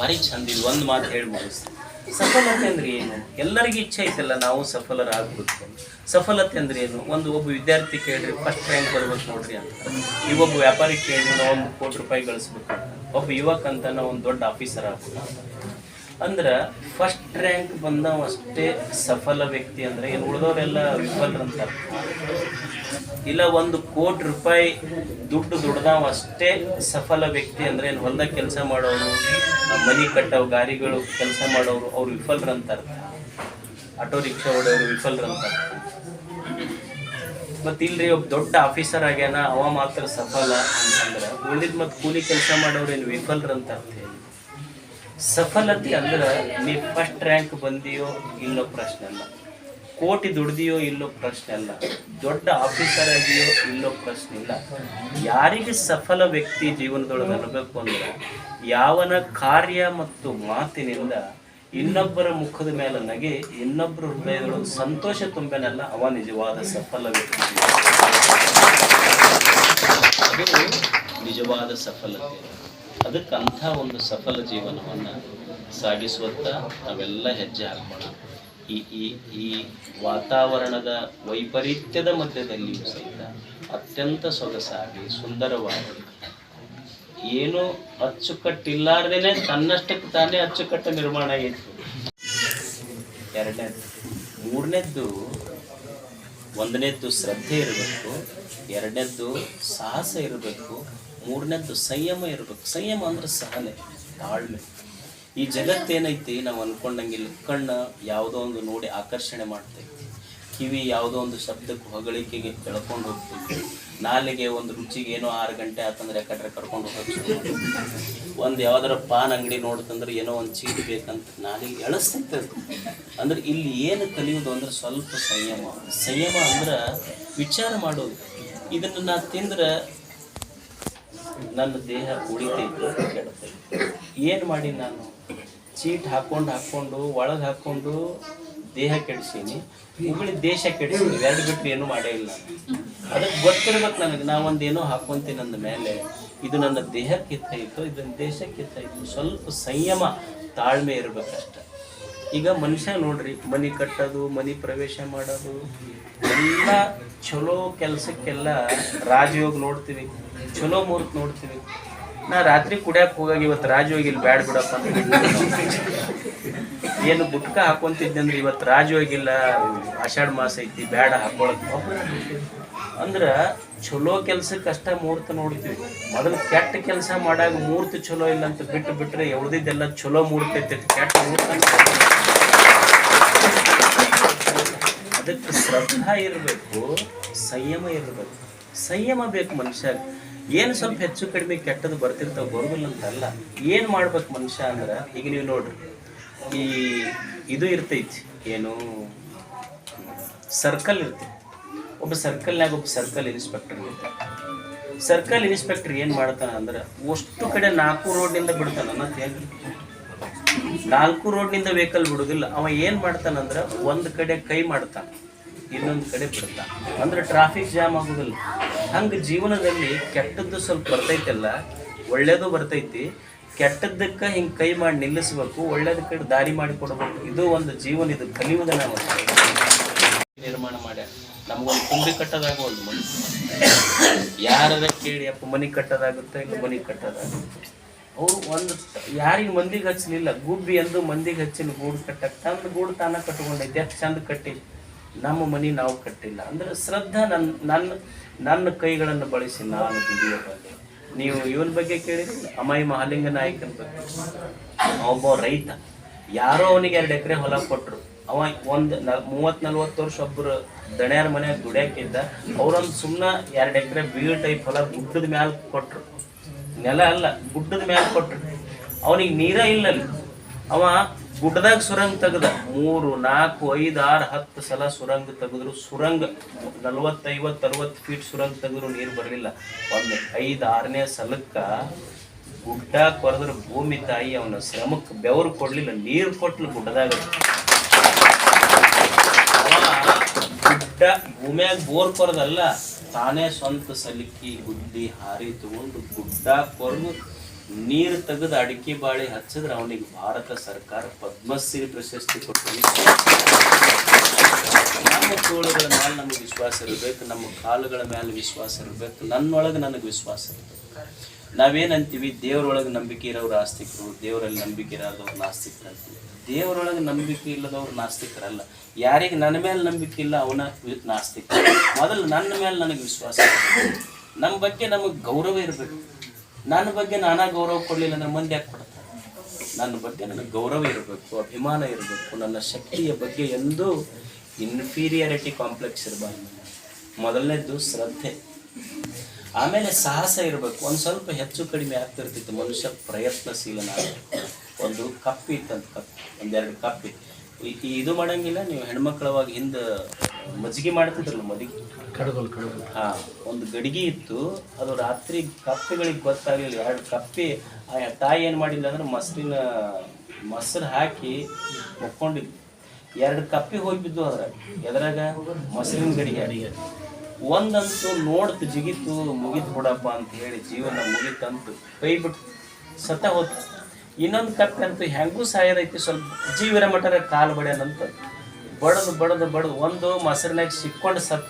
ಭಾರಿ ಚಂದ ಇದು. ಒಂದು ಮಾತು ಹೇಳಿ ಮುಗಿಸ್ತೀನಿ. ಸಫಲತೆ ಅಂದ್ರೆ ಏನು? ಎಲ್ಲರಿಗೂ ಇಚ್ಛೆ ಐತಲ್ಲ ನಾವು ಸಫಲರಾಗಬೇಕು. ಸಫಲತೆ ಅಂದ್ರೆ ಏನು? ಒಂದು ಒಬ್ಬ ವಿದ್ಯಾರ್ಥಿ ಕೇಳ್ರಿ ಫಸ್ಟ್ ರ್ಯಾಂಕ್ ಬರ್ಬೇಕು ನೋಡ್ರಿ ಅಂತ. ಈಗ ಒಬ್ಬ ವ್ಯಾಪಾರಿ ಕೇಳ್ರಿ ನಾವು ಒಂದು ಕೋಟಿ ರೂಪಾಯಿ ಗಳಿಸ್ಬೇಕು. ಒಬ್ಬ ಯುವಕ ಅಂತ ನಾವು ಒಂದು ದೊಡ್ಡ ಆಫೀಸರ್ ಆಗ್ಬೇಕು ಅಂದ್ರೆ ಫಸ್ಟ್ ರ್ಯಾಂಕ್ ಬಂದವಷ್ಟೇ ಸಫಲ ವ್ಯಕ್ತಿ ಅಂದ್ರೆ ಏನು? ಉಳಿದವರೆಲ್ಲ ವಿಫಲರಂತ ಇಲ್ಲ ಒಂದು ಕೋಟಿ ರೂಪಾಯಿ ದುಡ್ಡು ದುಡ್ದಾವ ಅಷ್ಟೇ ಸಫಲ ವ್ಯಕ್ತಿ ಅಂದ್ರೆ ಏನು ಹೊಲ್ದಾಗ ಕೆಲಸ ಮಾಡೋರು ಮನಿ ಕಟ್ಟೋ ಗಾರಿಗಳು ಕೆಲಸ ಮಾಡೋರು, ಅವ್ರು ವಿಫಲರಂತ ಆಟೋ ರಿಕ್ಷಾ ಹೊಡೆಯೋರು ವಿಫಲರಂತ ಅರ್ಥ ಮತ್ತೆ ಇಲ್ರಿ ಒಬ್ಬ ದೊಡ್ಡ ಆಫೀಸರ್ ಆಗ್ಯಾನ, ಅವ ಮಾತ್ರ ಸಫಲ ಅಂತಂದ್ರೆ, ಉಳಿದಿದ್ ಮತ್ತೆ ಕೂಲಿ ಕೆಲಸ ಮಾಡೋರು ಏನು ವಿಫಲರಂತ ಅರ್ಥ ಸಫಲತೆ ಅಂದ್ರೆ ನೀ ಫಸ್ಟ್ ರ್ಯಾಂಕ್ ಬಂದಿಯೋ ಇಲ್ಲೋ ಪ್ರಶ್ನೆ ಅಲ್ಲ. ಕೋಟಿ ದುಡ್ದಿಯೋ ಇಲ್ಲೋ ಪ್ರಶ್ನೆ ಅಲ್ಲ. ದೊಡ್ಡ ಆಫೀಸರ್ ಆಗಿಯೋ ಇಲ್ಲೋ ಪ್ರಶ್ನೆ ಇಲ್ಲ. ಯಾರಿಗೆ ಸಫಲ ವ್ಯಕ್ತಿ ಜೀವನದೊಳಗೆ ಅನ್ನಬೇಕು ಅಂದ್ರೆ ಯಾವನ ಕಾರ್ಯ ಮತ್ತು ಮಾತಿನಿಂದ ಇನ್ನೊಬ್ಬರ ಮುಖದ ಮೇಲೆ ನಗೆ, ಇನ್ನೊಬ್ಬರ ಹೃದಯದೊಳಗೆ ಸಂತೋಷ ತುಂಬೆನಲ್ಲ ಅವ ನಿಜವಾದ ಸಫಲ ವ್ಯಕ್ತಿ. ನಿಜವಾದ ಸಫಲತೆ. ಅದಕ್ಕಂಥ ಒಂದು ಸಫಲ ಜೀವನವನ್ನು ಸಾಗಿಸುವತ್ತ ನಾವೆಲ್ಲ ಹೆಜ್ಜೆ ಹಾಕೋಣ ಈ ಈ ಈ ವಾತಾವರಣದ ವೈಪರೀತ್ಯದ ಮಧ್ಯದಲ್ಲಿಯೂ ಸಹಿತ ಅತ್ಯಂತ ಸೊಗಸಾಗಿ, ಸುಂದರವಾಗಿ. ಏನು ಅಚ್ಚುಕಟ್ಟಿಲ್ಲಾರ್ದೇನೆ ತನ್ನಷ್ಟಕ್ಕೆ ತಾನೇ ಅಚ್ಚುಕಟ್ಟು ನಿರ್ಮಾಣ ಆಯಿತು. ಎರಡನೇದು. ಮೂರನೇದ್ದು ಒಂದನೇದ್ದು ಶ್ರದ್ಧೆ ಇರಬೇಕು ಎರಡನೇದ್ದು ಸಾಹಸ ಇರಬೇಕು ಮೂರನೇದ್ದು ಸಂಯಮ ಇರಬೇಕು. ಸಂಯಮ ಅಂದ್ರೆ ಸಹನೆ, ತಾಳ್ಮೆ. ಈ ಜಗತ್ತೇನೈತಿ ನಾವು ಅನ್ಕೊಂಡಂಗಿಲ್ಲ. ಕಣ್ಣು ಯಾವುದೋ ಒಂದು ನೋಡಿ ಆಕರ್ಷಣೆ ಮಾಡ್ತೈತಿ. ಕಿವಿ ಯಾವುದೋ ಒಂದು ಶಬ್ದಕ್ಕೆ ಹೊಗಳಿಕೆಗೆ ಕೆಳ್ಕೊಂಡು ಹೋಗ್ತೈತಿ. ನಾಲಿಗೆ ಒಂದು ರುಚಿಗೆ ಏನೋ ಆರು ಗಂಟೆ ಆತಂದ್ರೆ ಯಾಕಂದ್ರೆ ಕರ್ಕೊಂಡು ಹೋಗ್ತೈತಿ ಒಂದು ಯಾವ್ದಾರ ಪಾನ್ ಅಂಗಡಿ ನೋಡ್ತಂದ್ರೆ ಏನೋ ಒಂದು ಚೀಟಿ ಬೇಕಂತ ನಾಲಿಗೆ ಎಳಸ್ತೈತೆ ಅದು. ಅಂದ್ರೆ ಇಲ್ಲಿ ಏನು ಕಲಿಯೋದು ಅಂದ್ರೆ ಸ್ವಲ್ಪ ಸಂಯಮ. ಸಂಯಮ ಅಂದ್ರೆ ವಿಚಾರ ಮಾಡೋದು. ಇದನ್ನು ನಾ ತಿಂದ್ರೆ ನನ್ನ ದೇಹ ಉಳಿತೈತೆ ಕೇಳುತ್ತೆ ಏನು ಮಾಡಿ ನಾನು? ಚೀಟ್ ಹಾಕೊಂಡು ಹಾಕೊಂಡು, ಒಳಗೆ ಹಾಕೊಂಡು ದೇಹ ಕೆಡಿಸೀನಿ. ಉಗುಳಿ ದೇಶ ಕೆಡಿಸೀನಿ. ಎರಡು ಬಿಟ್ಟು ಏನು ಮಾಡೇ ಇಲ್ಲ. ಅದಕ್ಕೆ ಗೊತ್ತಿರ್ಬೇಕು ನನಗೆ, ನಾ ಒಂದು ಏನೋ ಹಾಕೊಂತೀನಿ ಅಂದ ಮೇಲೆ, ಇದು ನನ್ನ ದೇಹಕ್ಕೆ ಹಿತಾಯಿತು ಇದನ್ನ ದೇಶಕ್ಕೆ ಹಿತಾಯಿತು ಸ್ವಲ್ಪ ಸಂಯಮ, ತಾಳ್ಮೆ ಇರಬೇಕಷ್ಟ ಈಗ ಮನುಷ್ಯ ನೋಡ್ರಿ, ಮನಿ ಕಟ್ಟೋದು, ಮನಿ ಪ್ರವೇಶ ಮಾಡೋದು, ಎಲ್ಲ ಚಲೋ ಕೆಲಸಕ್ಕೆಲ್ಲ ರಾಜಯೋಗ ನೋಡ್ತೀವಿ ಚಲೋ ಮುಹೂರ್ತ ನೋಡ್ತೀವಿ. ನಾ ರಾತ್ರಿ ಕುಡಿಯಕ್ಕೆ ಹೋಗಾಗ ಇವತ್ತು ರಾಜಯೋಗ ಇಲ್ಲಿ ಬ್ಯಾಡ್ ಬಿಡಪ್ಪ ಅಂತ ಏನು ಗುಟ್ಕ ಹಾಕೊಂತಿದ್ದಂದ್ರೆ ಇವತ್ತು ರಾಜಯೋಗ ಹೋಗಿಲ್ಲ, ಆಷಾಢ ಮಾಸ ಐತಿ, ಬ್ಯಾಡ ಹಾಕೊಳಕ್ ಅಂದ್ರ ಚಲೋ ಕೆಲ್ಸಕ್ಕೆ ಅಷ್ಟ ಮುಹೂರ್ತ ನೋಡ್ತೀವಿ. ಮೊದಲು ಕೆಟ್ಟ ಕೆಲಸ ಮಾಡಾಗ ಮುಹೂರ್ತ ಚಲೋ ಇಲ್ಲ ಅಂತ ಬಿಟ್ಟು ಬಿಟ್ರೆ ಎವ್ರದಿದ್ದೆಲ್ಲ ಚಲೋ ಮುಹೂರ್ತ ಐತಿ ಕೆಟ್ಟ ಮುಹೂರ್ತ ಅದಕ್ಕೆ ಶ್ರದ್ಧಾ ಇರಬೇಕು, ಸಂಯಮ ಇರಬೇಕು. ಸಂಯಮ ಬೇಕು ಮನುಷ್ಯ ಏನು ಸ್ವಲ್ಪ ಹೆಚ್ಚು ಕಡಿಮೆ ಕೆಟ್ಟದ್ದು ಬರ್ತಿರ್ತಾವ, ಬರೋದಿಲ್ಲ ಅಂತಲ್ಲ. ಏನು ಮಾಡ್ಬೇಕು ಮನುಷ್ಯ ಅಂದ್ರೆ, ಈಗ ನೀವು ನೋಡ್ರಿ, ಈ ಇದು ಇರ್ತೈತಿ, ಏನು ಸರ್ಕಲ್ ಇರ್ತೈತಿ. ಒಬ್ಬ ಸರ್ಕಲ್ನಾಗ ಒಬ್ಬ ಸರ್ಕಲ್ ಇನ್ಸ್ಪೆಕ್ಟರ್ ಇರ್ತಾನೆ. ಸರ್ಕಲ್ ಇನ್ಸ್ಪೆಕ್ಟರ್ ಏನು ಮಾಡ್ತಾನೆ ಅಂದ್ರೆ, ಅಷ್ಟು ಕಡೆ ನಾಲ್ಕು ರೋಡ್ನಿಂದ ಬಿಡ್ತಾನ ಹೇಳಿ ನಾಲ್ಕು ರೋಡ್ನಿಂದ ವೆಹಿಕಲ್ ಬಿಡುದಿಲ್ಲ, ಅವ ಏನ್ ಮಾಡ್ತಾನಂದ್ರ ಒಂದು ಕಡೆ ಕೈ ಮಾಡ್ತಾನ. ಇನ್ನೊಂದ್ ಕಡೆ ಬಿಡುತ್ತಾ? ಅಂದ್ರೆ ಟ್ರಾಫಿಕ್ ಜಾಮ್ ಆಗುದಿಲ್ಲ. ಹಂಗೆ ಜೀವನದಲ್ಲಿ ಕೆಟ್ಟದ್ದು ಸ್ವಲ್ಪ ಬರ್ತೈತಲ್ಲ, ಒಳ್ಳೇದು ಬರ್ತೈತಿ. ಕೆಟ್ಟದ್ದಕ್ಕೆ ಹಿಂಗೆ ಕೈ ಮಾಡಿ ನಿಲ್ಲಿಸ್ಬೇಕು, ಒಳ್ಳೇದ ಕಡೆ ದಾರಿ ಮಾಡಿ ಕೊಡಬೇಕು. ಇದು ಒಂದು ಜೀವನ, ಇದು ಕಲಿಯುವುದ ನಾವು ನಿರ್ಮಾಣ ಮಾಡ್ಯಾರ ನಮ್ಗೊಂದು ಕುಂಬಿ ಕಟ್ಟೋದಾಗ ಒಂದು ಮನೆ. ಯಾರದ ಕೇಳಿ ಅಪ್ಪ ಮನೆ ಕಟ್ಟೋದಾಗುತ್ತೆ, ಇಲ್ಲ ಮನೆ ಕಟ್ಟೋದಾಗುತ್ತೆ. ಅವ್ರು ಒಂದು ಯಾರಿಗೆ ಮಂದಿಗೆ ಹಚ್ಚಲಿಲ್ಲ, ಗುಬ್ಬಿ ಎಂದು ಮಂದಿಗೆ ಹಚ್ಚಿನ ಗೂಡು ಕಟ್ಟಕ್ಕೆ ತಂದು ಗೂಡು ತಾನ ಕಟ್ಕೊಂಡೈತೆ ಎಷ್ಟು ಚಂದ ಕಟ್ಟಿ. ನಮ್ಮ ಮನೆ ನಾವು ಕಟ್ಟಿಲ್ಲ. ಅಂದ್ರೆ ಶ್ರದ್ಧಾ ನನ್ನ ನನ್ನ ನನ್ನ ಕೈಗಳನ್ನು ಬಳಸಿ ನಾನು ದುಡಿಯೋಬಲ್ಲೆ ನೀವು ಇವನ ಬಗ್ಗೆ ಕೇಳಿದ್ರೆ, ಅಮಾಯಿ ಮಹಾಲಿಂಗ ನಾಯಕನ ಬಗ್ಗೆ. ಒಬ್ಬ ರೈತ. ಯಾರೋ ಅವನಿಗೆ ಎರಡು ಎಕರೆ ಹೊಲ ಕೊಟ್ಟರು ಅವ ಒಂದು ಮೂವತ್ ನಲ್ವತ್ತು ವರ್ಷ ಒಬ್ರು ದಣ್ಯಾರ ಮನೆಯಾಗ ದುಡಿಯಾಕಿದ್ದ. ಅವ್ರೊಂದು ಸುಮ್ಮನೆ ಎರಡು ಎಕರೆ ಬೀಳ್ ಟೈಪ್ ಹೊಲ ಗುಡ್ಡದ ಮ್ಯಾಲ ಕೊಟ್ರು. ನೆಲ ಅಲ್ಲ, ಗುಡ್ಡದ ಮ್ಯಾಲ ಕೊಟ್ರು. ಅವನಿಗೆ ನೀರ ಇಲ್ಲ ಅವ ಗುಡ್ಡದಾಗ ಸುರಂಗ ತೆಗ್ದ. ಮೂರು, ನಾಲ್ಕು, ಐದು, ಆರು, ಹತ್ತು ಸಲ ಸುರಂಗ ತೆಗೆದ್ರು. ಸುರಂಗ ನಲ್ವತ್ತೈವತ್ತು, ಅರವತ್ತು ಫೀಟ್ ಸುರಂಗ ತೆಗೆದ್ರು, ನೀರು ಬರಲಿಲ್ಲ. ಒಂದು ಐದು, ಆರನೇ ಸಲಕ್ಕ ಗುಡ್ಡ ಕೊರೆದ್ರ ಭೂಮಿ ತಾಯಿ ಅವನ ಶ್ರಮಕ್ಕೆ ಬೆವರು ಕೊಡ್ಲಿಲ್ಲ. ನೀರು ಕೊಟ್ಲು ಗುಡ್ಡದಾಗ. ಗುಡ್ಡ ಭೂಮಿಯಾಗ ಬೋರ್ ಕೊರದಲ್ಲ, ತಾನೇ ಸ್ವಂತ ಸಲಿಕ್ಕಿ ಗುಡ್ಡಿ ಹಾರಿ ತಗೊಂಡು ಗುಡ್ಡ ಕೊರೆದು ನೀರು ತೆಗೆದು ಅಡಿಕೆ ಬಾಳೆ ಹಚ್ಚಿದ್ರೆ ಅವನಿಗೆ ಭಾರತ ಸರ್ಕಾರ ಪದ್ಮಶ್ರೀ ಪ್ರಶಸ್ತಿ ಕೊಟ್ಟಿದೆ ನಮ್ಮ ತೋಳುಗಳ ಮೇಲೆ ನಮ್ಗೆ ವಿಶ್ವಾಸ ಇರಬೇಕು, ನಮ್ಮ ಕಾಲುಗಳ ಮೇಲೆ ವಿಶ್ವಾಸ ಇರಬೇಕು. ನನ್ನೊಳಗೆ ನನಗೆ ವಿಶ್ವಾಸ ಇರಬೇಕು ನಾವೇನಂತೀವಿ? ದೇವರೊಳಗೆ ನಂಬಿಕೆ ಇರೋರು ಆಸ್ತಿಕರು, ದೇವರಲ್ಲಿ ನಂಬಿಕೆ ಇರೋದವ್ರು ನಾಸ್ತಿಕರು ಅಂತೀವಿ. ದೇವರೊಳಗೆ ನಂಬಿಕೆ ಇಲ್ಲದವ್ರು ನಾಸ್ತಿಕರಲ್ಲ. ಯಾರಿಗೆ ನನ್ನ ಮೇಲೆ ನಂಬಿಕೆ ಇಲ್ಲ, ಅವನ ನಾಸ್ತಿಕ ಮೊದಲು ನನ್ನ ಮೇಲೆ ನನಗೆ ವಿಶ್ವಾಸ ನಮ್ಮ ಬಗ್ಗೆ ನಮಗೆ ಗೌರವ ಇರಬೇಕು. ನನ್ನ ಬಗ್ಗೆ ನಾನಾ ಗೌರವ ಕೊಡಲಿಲ್ಲ ಅಂದ್ರೆ ಮಂದಿ ಯಾಕೆ ಕೊಡ್ತಾರೆ? ನನ್ನ ಬಗ್ಗೆ ನನಗೆ ಗೌರವ ಇರಬೇಕು, ಅಭಿಮಾನ ಇರಬೇಕು, ನನ್ನ ಶಕ್ತಿಯ ಬಗ್ಗೆ ಎಂದೂ ಇನ್ಫೀರಿಯಾರಿಟಿ ಕಾಂಪ್ಲೆಕ್ಸ್ ಇರಬಾರ್ದು. ಮೊದಲನೇದ್ದು ಶ್ರದ್ಧೆ. ಆಮೇಲೆ ಸಾಹಸ ಇರಬೇಕು. ಒಂದು ಸ್ವಲ್ಪ ಹೆಚ್ಚು ಕಡಿಮೆ ಆಗ್ತಿರ್ತಿತ್ತು, ಮನುಷ್ಯ ಪ್ರಯತ್ನಶೀಲನ ಒಂದು ಕಪ್ಪಿ ಇತ್ತಂತ ಕಪ್ಪಿ ಒಂದೆರಡು ಕಪ್ಪಿ ಇದು ಮಾಡಂಗಿಲ್ಲ, ನೀವು ಹೆಣ್ಮಕ್ಳವಾಗಿ ಹಿಂದೆ ಮಜ್ಜಿಗೆ ಮಾಡ್ತಿದ್ರಲ್ಲ ಮದಿಗೆ ಕಡಗೋಲ್ ಕಡಗೋಲ್. ಹಾ ಒಂದು ಗಡಿಗೆ ಇತ್ತು. ಅದು ರಾತ್ರಿ ಕಪ್ಪೆಗಳಿಗೆ ಗೊತ್ತಾಗಲಿಲ್ಲ. ಎರಡು ಕಪ್ಪೆ ಆ ತಾಯಿ ಏನು ಮಾಡಿಲ್ಲ ಅಂದ್ರೆ ಮೊಸರಿನ ಮೊಸರು ಹಾಕಿ ಮುಕ್ಕೊಂಡಿದ್ದು ಎರಡು ಕಪ್ಪೆ ಹೋಗಿ ಬಿದ್ದು ಅದ್ರಾಗ. ಎದ್ರಾಗ? ಮೊಸರಿನ ಗಡಿಗೆ. ಅಡಿಗೆ ಒಂದಂತೂ ನೋಡ್ತು ಜಿಗಿತು ಮುಗಿತು ಬಿಡಪ್ಪ ಅಂತ ಹೇಳಿ ಜೀವನ ಮುಗಿತಂತು. ಕೈ ಬಿಟ್ಟು ಸತ್ತ ಹೋತು. ಇನ್ನೊಂದು ಕಪ್ಪೆ ಅಂತೂ ಹೆಂಗೂ ಸಾಯೋದೈತಿ. ಸ್ವಲ್ಪ ಜೀವಿರ ಮಟರ ಕಾಲು ಬಡ್ಯಾನಂತ ಬಡದು ಬಡದು ಬಡದು ಒಂದು ಮೊಸರಿನಾಗ ಸಿಕ್ಕೊಂಡು ಸತ್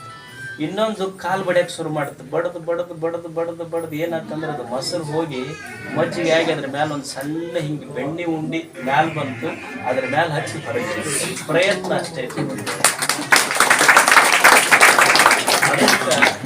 ಇನ್ನೊಂದು ಕಾಲು ಬಡಿಯಕ್ಕೆ ಶುರು ಮಾಡುತ್ತೆ ಬಡದು ಬಡದು ಬಡದು ಬಡದು ಬಡದು ಏನಾಗ್ತಂದ್ರೆ ಅದು ಮೊಸರು ಹೋಗಿ ಮಜ್ಜಿಗೆ ಆಗಿ ಅದ್ರ ಮೇಲೆ ಒಂದು ಸಣ್ಣ ಹಿಂಗೆ ಬೆಣ್ಣೆ ಉಂಡಿ ಮ್ಯಾಲೆ ಬಂತು. ಅದ್ರ ಮ್ಯಾಲೆ ಹಚ್ಚಿ ಹೊರಗೆ ಪ್ರಯತ್ನ ಅಷ್ಟೇ. ಅದಕ್ಕೆ